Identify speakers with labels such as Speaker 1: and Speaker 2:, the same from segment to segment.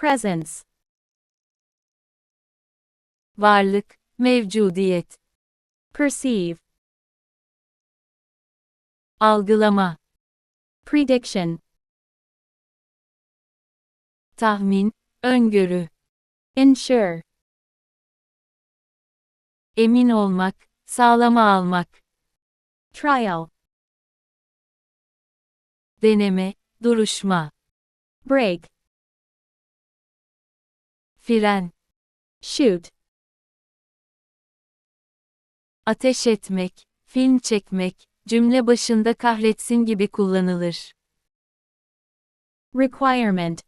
Speaker 1: presence,
Speaker 2: varlık, mevcudiyet,
Speaker 1: perceive,
Speaker 2: algılama,
Speaker 1: prediction,
Speaker 2: tahmin, öngörü,
Speaker 1: ensure,
Speaker 2: emin olmak, sağlama almak,
Speaker 1: trial,
Speaker 2: deneme, duruşma,
Speaker 1: break,
Speaker 2: fren,
Speaker 1: shoot,
Speaker 2: ateş etmek, film çekmek, cümle başında kahretsin gibi kullanılır.
Speaker 1: requirement,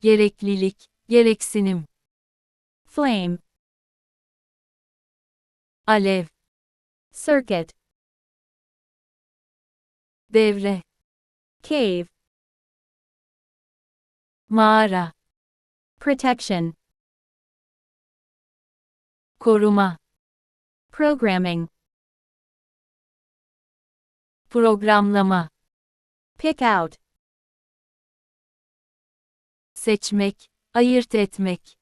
Speaker 2: Gereklilik, gereksinim,
Speaker 1: flame,
Speaker 2: alev,
Speaker 1: circuit,
Speaker 2: devre,
Speaker 1: cave,
Speaker 2: mağara,
Speaker 1: protection,
Speaker 2: koruma,
Speaker 1: programming,
Speaker 2: programlama,
Speaker 1: pick out,
Speaker 2: seçmek, ayırt etmek,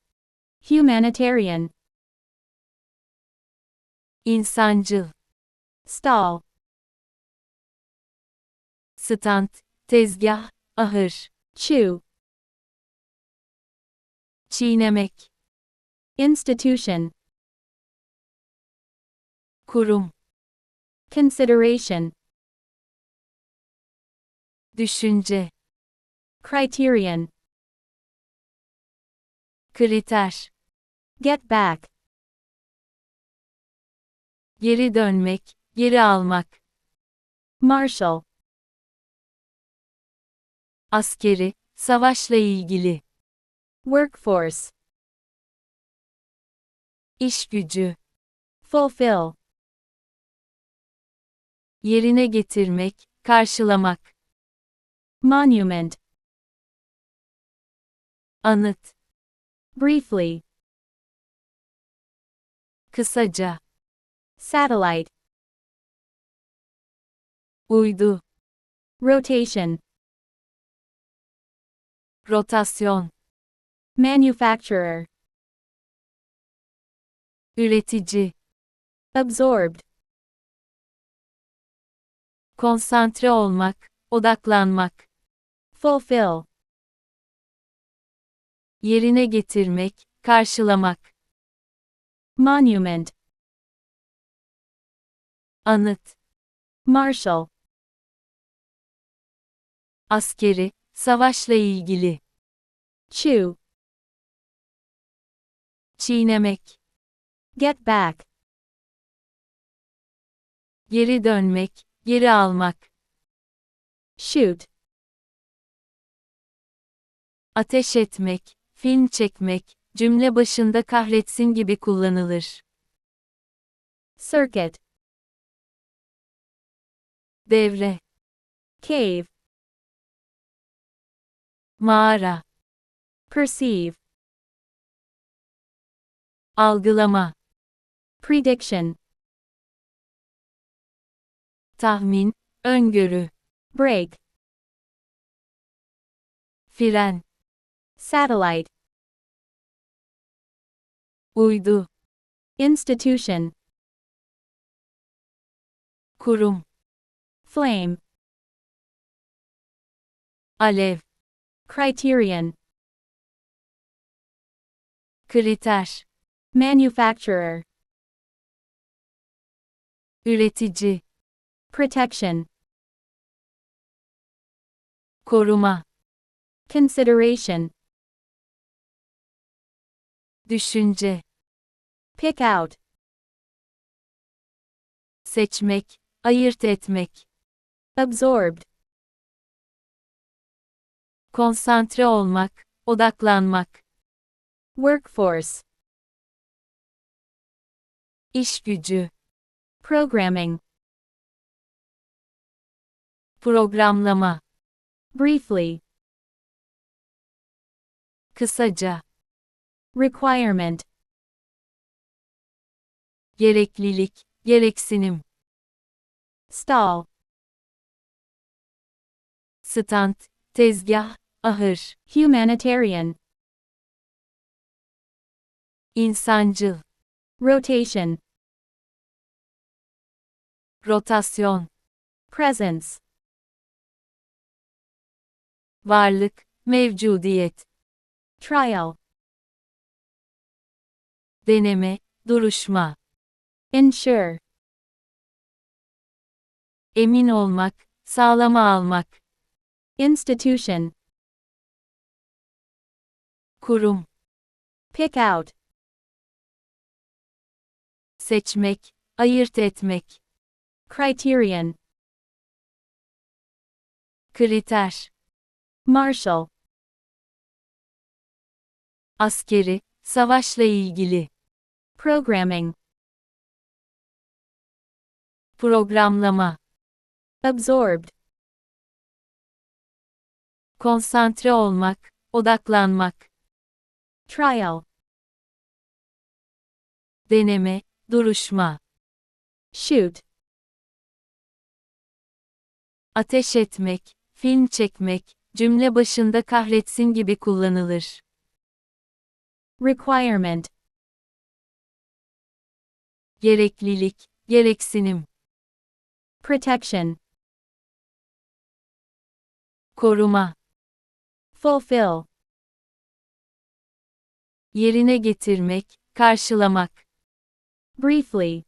Speaker 1: humanitarian,
Speaker 2: insancıl,
Speaker 1: stall,
Speaker 2: stand, tezgah, ahır,
Speaker 1: chew,
Speaker 2: çiğnemek,
Speaker 1: institution,
Speaker 2: kurum,
Speaker 1: consideration,
Speaker 2: düşünce,
Speaker 1: criterion,
Speaker 2: kriter,
Speaker 1: get back,
Speaker 2: geri dönmek, geri almak,
Speaker 1: marshal,
Speaker 2: askeri, savaşla ilgili,
Speaker 1: workforce,
Speaker 2: iş gücü,
Speaker 1: fulfill,
Speaker 2: yerine getirmek, karşılamak,
Speaker 1: monument,
Speaker 2: anıt,
Speaker 1: briefly,
Speaker 2: kısaca,
Speaker 1: satellite,
Speaker 2: uydu,
Speaker 1: rotation,
Speaker 2: rotasyon,
Speaker 1: manufacturer,
Speaker 2: üretici,
Speaker 1: absorbed,
Speaker 2: konsantre olmak, odaklanmak,
Speaker 1: fulfill,
Speaker 2: yerine getirmek, karşılamak,
Speaker 1: monument,
Speaker 2: anıt,
Speaker 1: marshal,
Speaker 2: askeri, savaşla ilgili,
Speaker 1: chew,
Speaker 2: çiğnemek,
Speaker 1: get back,
Speaker 2: geri dönmek, geri almak,
Speaker 1: shoot,
Speaker 2: ateş etmek, film çekmek, cümle başında kahretsin gibi kullanılır.
Speaker 1: circuit,
Speaker 2: Devre,
Speaker 1: cave,
Speaker 2: mağara,
Speaker 1: perceive,
Speaker 2: algılama,
Speaker 1: prediction,
Speaker 2: tahmin, öngörü,
Speaker 1: break,
Speaker 2: fren,
Speaker 1: satellite,
Speaker 2: uydu,
Speaker 1: institution,
Speaker 2: kurum,
Speaker 1: flame,
Speaker 2: alev,
Speaker 1: criterion,
Speaker 2: kriter,
Speaker 1: manufacturer,
Speaker 2: üretici,
Speaker 1: protection,
Speaker 2: koruma,
Speaker 1: consideration,
Speaker 2: düşünce,
Speaker 1: pick out,
Speaker 2: seçmek, ayırt etmek,
Speaker 1: absorbed,
Speaker 2: konsantre olmak, odaklanmak,
Speaker 1: workforce,
Speaker 2: iş gücü,
Speaker 1: programming,
Speaker 2: programlama,
Speaker 1: briefly,
Speaker 2: kısaca,
Speaker 1: requirement,
Speaker 2: gereklilik, gereksinim,
Speaker 1: stall,
Speaker 2: stand, tezgah, ahır,
Speaker 1: Humanitarian.
Speaker 2: insancıl,
Speaker 1: Rotation.
Speaker 2: Rotasyon,
Speaker 1: Presence.
Speaker 2: varlık, mevcudiyet,
Speaker 1: Trial.
Speaker 2: deneme, duruşma,
Speaker 1: Ensure.
Speaker 2: emin olmak, sağlama almak,
Speaker 1: Institution.
Speaker 2: kurum,
Speaker 1: Pick out.
Speaker 2: seçmek, ayırt etmek,
Speaker 1: Criterion.
Speaker 2: kriter,
Speaker 1: Marshal.
Speaker 2: askeri, savaşla ilgili,
Speaker 1: Programming.
Speaker 2: programlama,
Speaker 1: Absorbed.
Speaker 2: konsantre olmak, odaklanmak,
Speaker 1: Trial.
Speaker 2: deneme, duruşma,
Speaker 1: Shoot.
Speaker 2: Ateş etmek, film çekmek, cümle başında kahretsin gibi kullanılır.
Speaker 1: Requirement.
Speaker 2: Gereklilik, gereksinim,
Speaker 1: Protection.
Speaker 2: koruma,
Speaker 1: Fulfill.
Speaker 2: yerine getirmek, karşılamak,
Speaker 1: Briefly.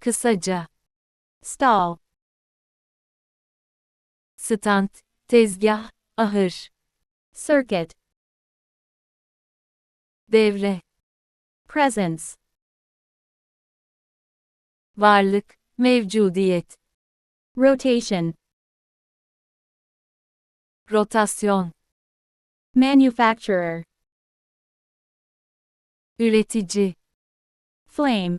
Speaker 2: kısaca,
Speaker 1: Stall.
Speaker 2: stand, tezgah, ahır,
Speaker 1: Circuit.
Speaker 2: devre,
Speaker 1: Presence.
Speaker 2: varlık, mevcudiyet,
Speaker 1: Rotation.
Speaker 2: rotasyon,
Speaker 1: Manufacturer.
Speaker 2: üretici,
Speaker 1: Flame.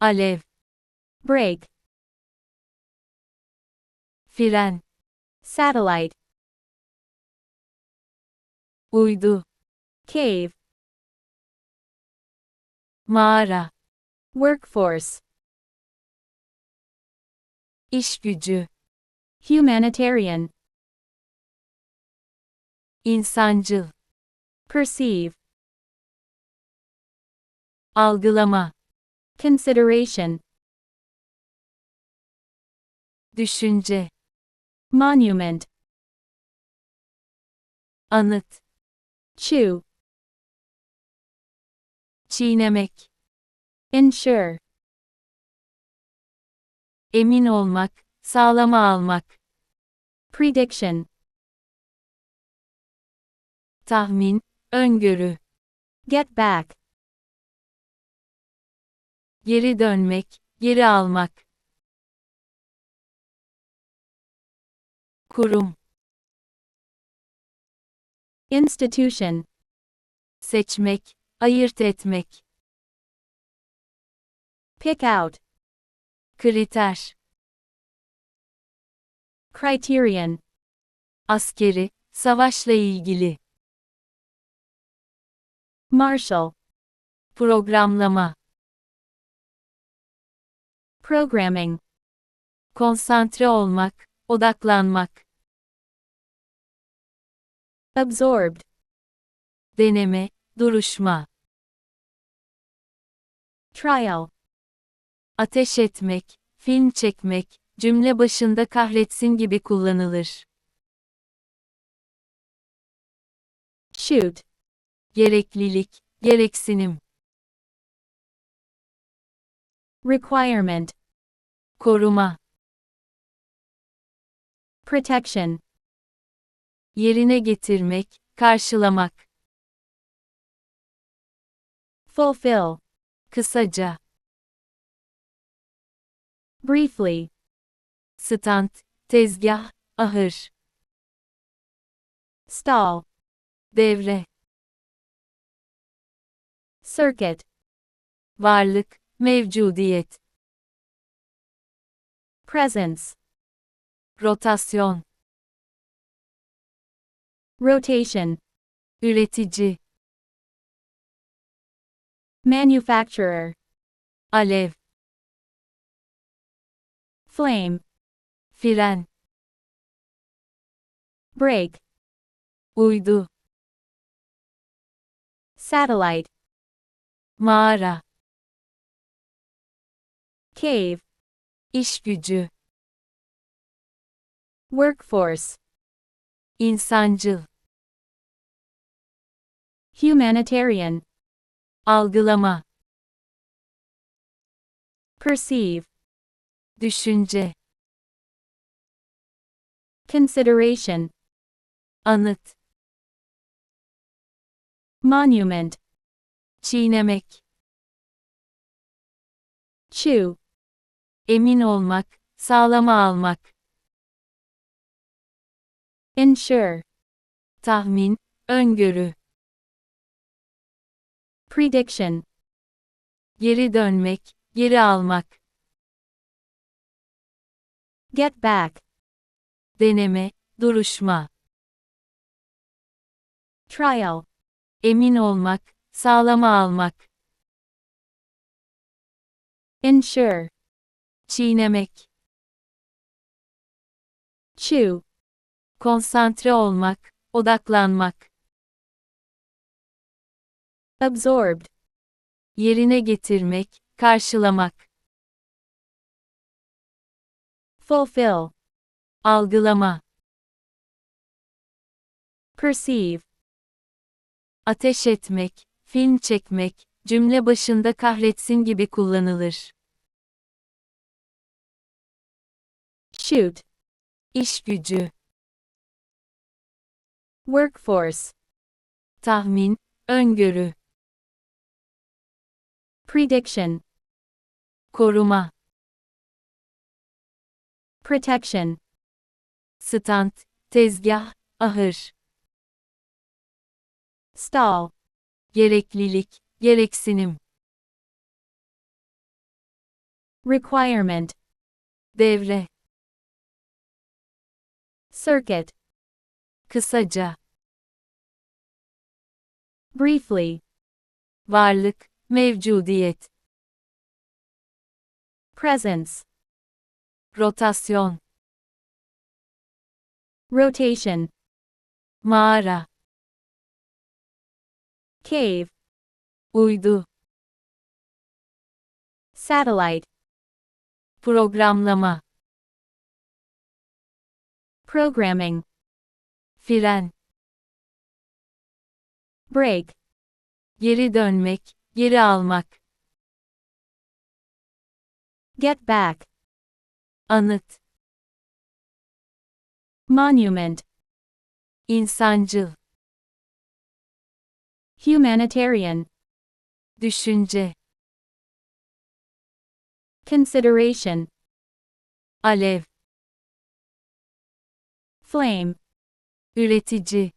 Speaker 2: alev,
Speaker 1: Brake.
Speaker 2: fren,
Speaker 1: Satellite.
Speaker 2: uydu,
Speaker 1: Cave.
Speaker 2: mağara,
Speaker 1: Workforce.
Speaker 2: iş gücü,
Speaker 1: Humanitarian.
Speaker 2: insancıl,
Speaker 1: Perceive.
Speaker 2: algılama,
Speaker 1: Consideration.
Speaker 2: Düşünce,
Speaker 1: Monument.
Speaker 2: anıt,
Speaker 1: Chew.
Speaker 2: çiğnemek,
Speaker 1: Ensure.
Speaker 2: emin olmak, sağlama almak,
Speaker 1: Prediction.
Speaker 2: tahmin, öngörü,
Speaker 1: Get back.
Speaker 2: geri dönmek, geri almak, kurum,
Speaker 1: Institution.
Speaker 2: seçmek, ayırt etmek,
Speaker 1: Pick out.
Speaker 2: kriter,
Speaker 1: Criterion.
Speaker 2: askeri, savaşla ilgili,
Speaker 1: Marshal.
Speaker 2: programlama,
Speaker 1: Programming.
Speaker 2: konsantre olmak, odaklanmak,
Speaker 1: Absorbed.
Speaker 2: deneme, duruşma,
Speaker 1: Trial.
Speaker 2: ateş etmek, film çekmek, cümle başında kahretsin gibi kullanılır.
Speaker 1: Shoot.
Speaker 2: Gereklilik, gereksinim,
Speaker 1: Requirement.
Speaker 2: koruma,
Speaker 1: Protection.
Speaker 2: Yerine getirmek, karşılamak,
Speaker 1: Fulfill.
Speaker 2: kısaca,
Speaker 1: Briefly.
Speaker 2: stand, tezgah, ahır,
Speaker 1: Stall.
Speaker 2: devre,
Speaker 1: Circuit.
Speaker 2: varlık, mevcudiyet,
Speaker 1: Presence.
Speaker 2: rotasyon,
Speaker 1: Rotation.
Speaker 2: üretici,
Speaker 1: Manufacturer.
Speaker 2: alev,
Speaker 1: Flame.
Speaker 2: fren,
Speaker 1: break,
Speaker 2: uydu,
Speaker 1: satellite,
Speaker 2: mağara,
Speaker 1: cave,
Speaker 2: iş gücü,
Speaker 1: workforce,
Speaker 2: insancıl,
Speaker 1: humanitarian,
Speaker 2: algılama,
Speaker 1: perceive,
Speaker 2: düşünce,
Speaker 1: consideration,
Speaker 2: anıt,
Speaker 1: monument,
Speaker 2: çiğnemek,
Speaker 1: chew,
Speaker 2: emin olmak, sağlama almak,
Speaker 1: ensure,
Speaker 2: tahmin, öngörü,
Speaker 1: prediction,
Speaker 2: geri dönmek, geri almak,
Speaker 1: get back,
Speaker 2: deneme, duruşma,
Speaker 1: trial,
Speaker 2: emin olmak, sağlama almak,
Speaker 1: ensure,
Speaker 2: çiğnemek,
Speaker 1: chew,
Speaker 2: konsantre olmak, odaklanmak,
Speaker 1: absorbed,
Speaker 2: yerine getirmek, karşılamak,
Speaker 1: fulfill,
Speaker 2: algılama,
Speaker 1: perceive,
Speaker 2: ateş etmek, film çekmek, cümle başında kahretsin gibi kullanılır.
Speaker 1: shoot,
Speaker 2: İş gücü,
Speaker 1: workforce,
Speaker 2: tahmin, öngörü,
Speaker 1: prediction,
Speaker 2: koruma,
Speaker 1: protection,
Speaker 2: stand, tezgah, ahır,
Speaker 1: stall,
Speaker 2: gereklilik, gereksinim,
Speaker 1: requirement,
Speaker 2: devre,
Speaker 1: circuit,
Speaker 2: kısaca,
Speaker 1: briefly,
Speaker 2: varlık, mevcudiyet,
Speaker 1: presence,
Speaker 2: rotasyon,
Speaker 1: rotation,
Speaker 2: mağara,
Speaker 1: cave,
Speaker 2: uydu,
Speaker 1: satellite,
Speaker 2: programlama,
Speaker 1: programming,
Speaker 2: fren,
Speaker 1: break,
Speaker 2: geri dönmek, geri almak,
Speaker 1: get back,
Speaker 2: anıt,
Speaker 1: monument,
Speaker 2: insancıl,
Speaker 1: humanitarian,
Speaker 2: düşünce,
Speaker 1: consideration,
Speaker 2: alev,
Speaker 1: flame,
Speaker 2: üretici,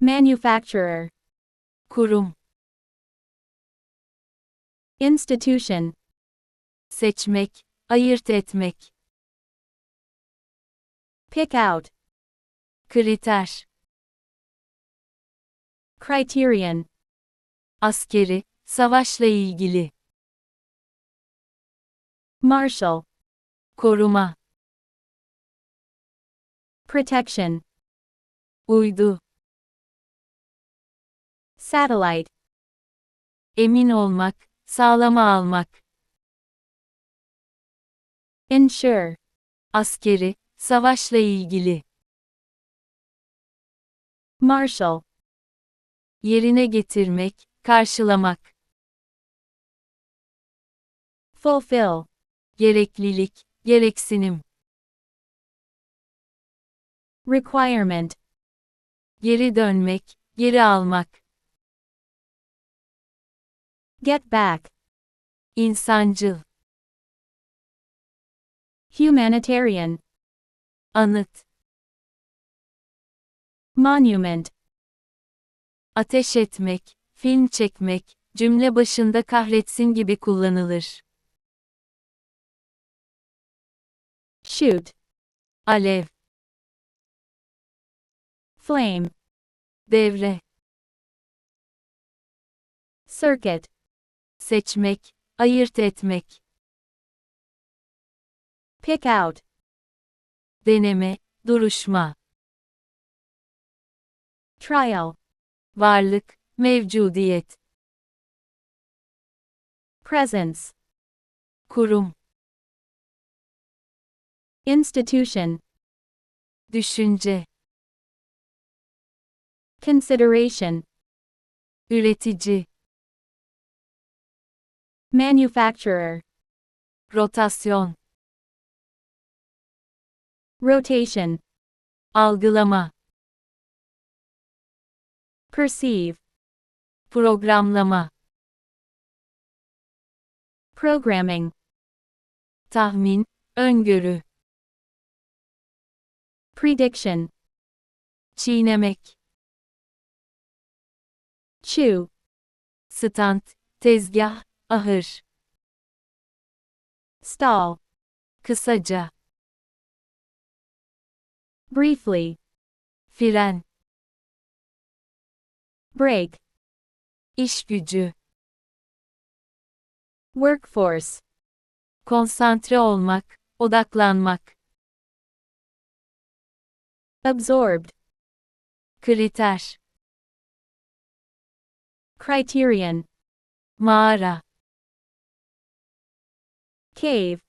Speaker 1: manufacturer,
Speaker 2: kurum,
Speaker 1: institution,
Speaker 2: seçmek, ayırt etmek,
Speaker 1: pick out,
Speaker 2: kriter,
Speaker 1: criterion,
Speaker 2: askeri, savaşla ilgili,
Speaker 1: marshal,
Speaker 2: koruma,
Speaker 1: protection,
Speaker 2: uydu,
Speaker 1: satellite,
Speaker 2: emin olmak, sağlama almak,
Speaker 1: ensure,
Speaker 2: askeri, savaşla ilgili,
Speaker 1: marshal,
Speaker 2: yerine getirmek, karşılamak,
Speaker 1: fulfill,
Speaker 2: gereklilik, gereksinim,
Speaker 1: requirement,
Speaker 2: geri dönmek, geri almak,
Speaker 1: get back,
Speaker 2: insancıl,
Speaker 1: humanitarian,
Speaker 2: anıt,
Speaker 1: monument,
Speaker 2: ateş etmek, film çekmek, cümle başında kahretsin gibi kullanılır.
Speaker 1: shoot,
Speaker 2: Alev,
Speaker 1: flame,
Speaker 2: devre,
Speaker 1: circuit,
Speaker 2: seçmek, ayırt etmek,
Speaker 1: pick out,
Speaker 2: deneme, duruşma,
Speaker 1: trial,
Speaker 2: varlık, mevcudiyet,
Speaker 1: presence,
Speaker 2: kurum,
Speaker 1: institution,
Speaker 2: düşünce,
Speaker 1: consideration,
Speaker 2: üretici,
Speaker 1: manufacturer,
Speaker 2: rotasyon,
Speaker 1: rotation,
Speaker 2: algılama,
Speaker 1: perceive,
Speaker 2: programlama,
Speaker 1: programming,
Speaker 2: tahmin, öngörü,
Speaker 1: prediction,
Speaker 2: çiğnemek,
Speaker 1: chew,
Speaker 2: stand, tezgah, ahır,
Speaker 1: stall,
Speaker 2: kısaca,
Speaker 1: briefly,
Speaker 2: fren,
Speaker 1: break,
Speaker 2: iş gücü,
Speaker 1: workforce,
Speaker 2: konsantre olmak, odaklanmak,
Speaker 1: absorbed,
Speaker 2: kriter,
Speaker 1: criterion,
Speaker 2: mağara,
Speaker 1: cave,